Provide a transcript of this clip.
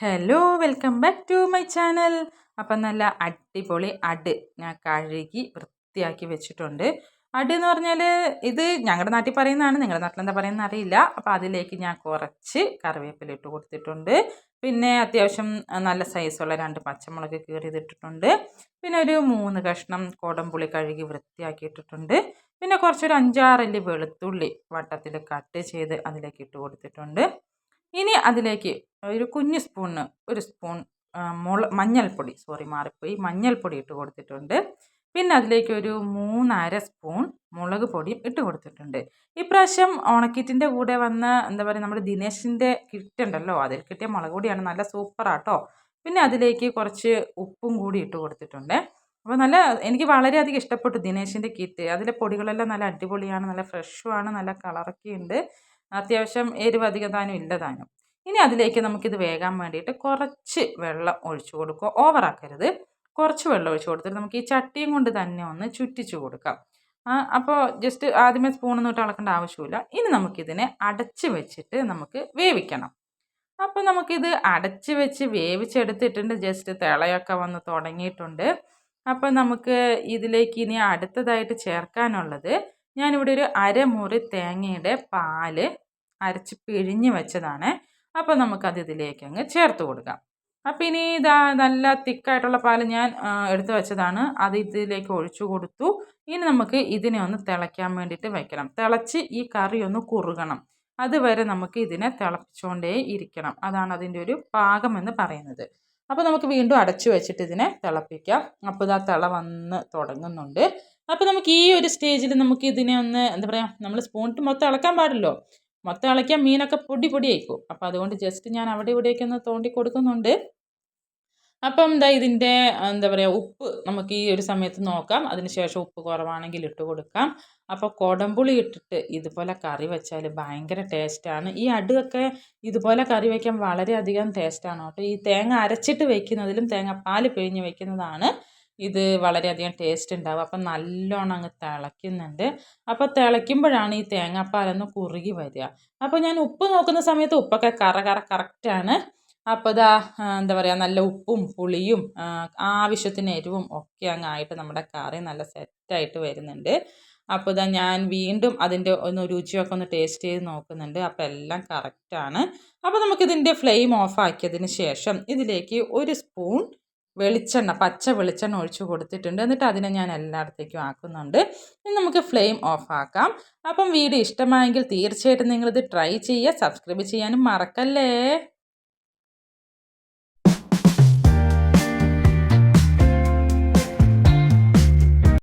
Hello welcome back to my channel അപ്പം നല്ല അടിപൊളി അട് ഞാൻ കഴുകി വൃത്തിയാക്കി വെച്ചിട്ടുണ്ട്. അട് എന്ന് പറഞ്ഞാൽ ഇത് ഞങ്ങളുടെ നാട്ടിൽ പറയുന്നതാണ്. നിങ്ങളുടെ നാട്ടിൽ എന്താ പറയുന്നത് അറിയില്ല. അപ്പോൾ അതിലേക്ക് ഞാൻ കുറച്ച് കറിവേപ്പില ഇട്ട് കൊടുത്തിട്ടുണ്ട്. പിന്നെ അത്യാവശ്യം നല്ല സൈസുള്ള രണ്ട് പച്ചമുളക് കീറിയതിട്ടിട്ടുണ്ട്. പിന്നെ ഒരു മൂന്ന് കഷ്ണം കോടമ്പുളി കഴുകി വൃത്തിയാക്കി ഇട്ടിട്ടുണ്ട് പിന്നെ കുറച്ചൊരു അഞ്ചാറല്ലി വെളുത്തുള്ളി വട്ടത്തിൽ കട്ട് ചെയ്ത് അതിലേക്ക് ഇട്ട് കൊടുത്തിട്ടുണ്ട്. ഇനി അതിലേക്ക് ഒരു കുഞ്ഞു സ്പൂണ് ഒരു സ്പൂൺ മുള മഞ്ഞൾപ്പൊടി. സോറി മാറിപ്പോയി. മഞ്ഞൾപ്പൊടി ഇട്ട് കൊടുത്തിട്ടുണ്ട്. പിന്നെ അതിലേക്ക് ഒരു മൂന്നര സ്പൂൺ മുളക് പൊടിയും ഇട്ട് കൊടുത്തിട്ടുണ്ട്. ഇപ്രാവശ്യം ഓണക്കിറ്റിന്റെ കൂടെ വന്ന എന്താ പറയുക നമ്മുടെ ദിനേശിന്റെ കിറ്റുണ്ടല്ലോ അതിൽ കിട്ടിയ മുളക് പൊടിയാണ് നല്ല സൂപ്പറാട്ടോ പിന്നെ അതിലേക്ക് കുറച്ച് ഉപ്പും കൂടി ഇട്ട് കൊടുത്തിട്ടുണ്ട്. അപ്പോൾ നല്ല എനിക്ക് വളരെയധികം ഇഷ്ടപ്പെട്ടു ദിനേശിന്റെ കിറ്റ്. അതിലെ പൊടികളെല്ലാം നല്ല അടിപൊളിയാണ് നല്ല ഫ്രഷുമാണ് നല്ല കളറൊക്കെ ഉണ്ട്. അത്യാവശ്യം എരിവ് അധികം താനും ഇല്ല താനും. ഇനി അതിലേക്ക് നമുക്കിത് വേകാൻ വേണ്ടിയിട്ട് കുറച്ച് വെള്ളം ഒഴിച്ചു കൊടുക്കുക. ഓവറാക്കരുത് കുറച്ച് വെള്ളം ഒഴിച്ചു കൊടുത്തിട്ട് നമുക്ക് ഈ ചട്ടിയും കൊണ്ട് തന്നെ ഒന്ന് ചുറ്റിച്ചു കൊടുക്കാം. അപ്പോൾ ജസ്റ്റ് ആദ്യമേ സ്പൂണൊന്നും ഇട്ട് അളക്കേണ്ട ആവശ്യമില്ല. ഇനി നമുക്കിതിനെ അടച്ച് വെച്ചിട്ട് നമുക്ക് വേവിക്കണം. അപ്പോൾ നമുക്കിത് അടച്ച് വെച്ച് വേവിച്ചെടുത്തിട്ടുണ്ട്. ജസ്റ്റ് തിളയൊക്കെ വന്ന് തുടങ്ങിയിട്ടുണ്ട്. അപ്പോൾ നമുക്ക് ഇതിലേക്ക് ഇനി അടുത്തതായിട്ട് ചേർക്കാനുള്ളത് ഞാനിവിടെ ഒരു അരമുറി തേങ്ങയുടെ പാൽ അരച്ച് പിഴിഞ്ഞ് വെച്ചതാണ്. അപ്പോൾ നമുക്കത് ഇതിലേക്ക് അങ്ങ് ചേർത്ത് കൊടുക്കാം. അപ്പോൾ ഇനി ഇതാ നല്ല തിക്കായിട്ടുള്ള പാൽ ഞാൻ എടുത്തു വെച്ചതാണ്. അത് ഇതിലേക്ക് ഒഴിച്ചു കൊടുത്തു. ഇനി നമുക്ക് ഇതിനെ ഒന്ന് തിളയ്ക്കാൻ വേണ്ടിയിട്ട് വെക്കണം. തിളച്ച് ഈ കറി ഒന്ന് കുറുകണം. അതുവരെ നമുക്ക് ഇതിനെ തിളപ്പിച്ചുകൊണ്ടേ ഇരിക്കണം. അതാണ് അതിന്റെ ഒരു പാകം എന്ന് പറയുന്നത്. അപ്പോൾ നമുക്ക് വീണ്ടും അടച്ചു വെച്ചിട്ട് ഇതിനെ തിളപ്പിക്കാം. അപ്പോൾ ഇതാ തിള വന്ന് തുടങ്ങുന്നുണ്ട്. അപ്പോൾ നമുക്ക് ഈ ഒരു സ്റ്റേജിൽ നമുക്ക് ഇതിനെ ഒന്ന് എന്താ പറയുക നമ്മൾ സ്പൂണിട്ട് മൊത്തം ഇളക്കാൻ പാടില്ലോ. മൊത്തം ഇളക്കിയാൽ മീനൊക്കെ പൊടി പൊടിയായിക്കും അപ്പോൾ അതുകൊണ്ട് ജസ്റ്റ് ഞാൻ അവിടെ ഇവിടെയൊക്കെ ഒന്ന് തോണ്ടി കൊടുക്കുന്നുണ്ട്. അപ്പം എന്താ ഇതിന്റെ എന്താ പറയുക ഉപ്പ് നമുക്ക് ഈ ഒരു സമയത്ത് നോക്കാം. അതിനുശേഷം ഉപ്പ് കുറവാണെങ്കിൽ ഇട്ട് കൊടുക്കാം. അപ്പോൾ കുടംപുളി ഇട്ടിട്ട് ഇതുപോലെ കറി വെച്ചാൽ ഭയങ്കര ടേസ്റ്റാണ് ഈ അടുവൊക്കെ ഇതുപോലെ കറി വയ്ക്കാൻ വളരെയധികം ടേസ്റ്റാണ് കേട്ടോ. ഈ തേങ്ങ അരച്ചിട്ട് വെക്കുന്നതിലും തേങ്ങാപ്പാൽ പിഴിഞ്ഞ് വെക്കുന്നതാണ് ഇത് വളരെയധികം ടേസ്റ്റ് ഉണ്ടാവും. അപ്പം നല്ലോണം അങ്ങ് തിളയ്ക്കുന്നുണ്ട്. അപ്പോൾ തിളയ്ക്കുമ്പോഴാണ് ഈ തേങ്ങാപ്പാലൊന്ന് കുറുകി വരിക. അപ്പോൾ ഞാൻ ഉപ്പ് നോക്കുന്ന സമയത്ത് ഉപ്പൊക്കെ കറ കറ കറക്റ്റാണ് അപ്പോൾ ഇതാ എന്താ പറയുക നല്ല ഉപ്പും പുളിയും ആവശ്യത്തിന് എരിവും ഒക്കെ അങ്ങ് ആയിട്ട് നമ്മുടെ കറി നല്ല സെറ്റായിട്ട് വരുന്നുണ്ട്. അപ്പോൾ ഇതാ ഞാൻ വീണ്ടും അതിന്റെ ഒന്ന് രുചിയൊക്കെ ഒന്ന് ടേസ്റ്റ് ചെയ്ത് നോക്കുന്നുണ്ട്. അപ്പോൾ എല്ലാം കറക്റ്റാണ് അപ്പോൾ നമുക്കിതിന്റെ ഫ്ലെയിം ഓഫ് ആക്കിയതിന് ശേഷം ഇതിലേക്ക് ഒരു സ്പൂൺ വെളിച്ചെണ്ണ പച്ച വെളിച്ചെണ്ണ ഒഴിച്ചു കൊടുത്തിട്ടുണ്ട്. എന്നിട്ട് അതിനെ ഞാൻ എല്ലായിടത്തേക്കും ആക്കുന്നുണ്ട്. ഇനി നമുക്ക് ഫ്ലെയിം ഓഫ് ആക്കാം. അപ്പം വീഡിയോ ഇഷ്ടമായെങ്കിൽ തീർച്ചയായിട്ടും നിങ്ങളിത് ട്രൈ ചെയ്യുക സബ്സ്ക്രൈബ് ചെയ്യാനും മറക്കല്ലേ?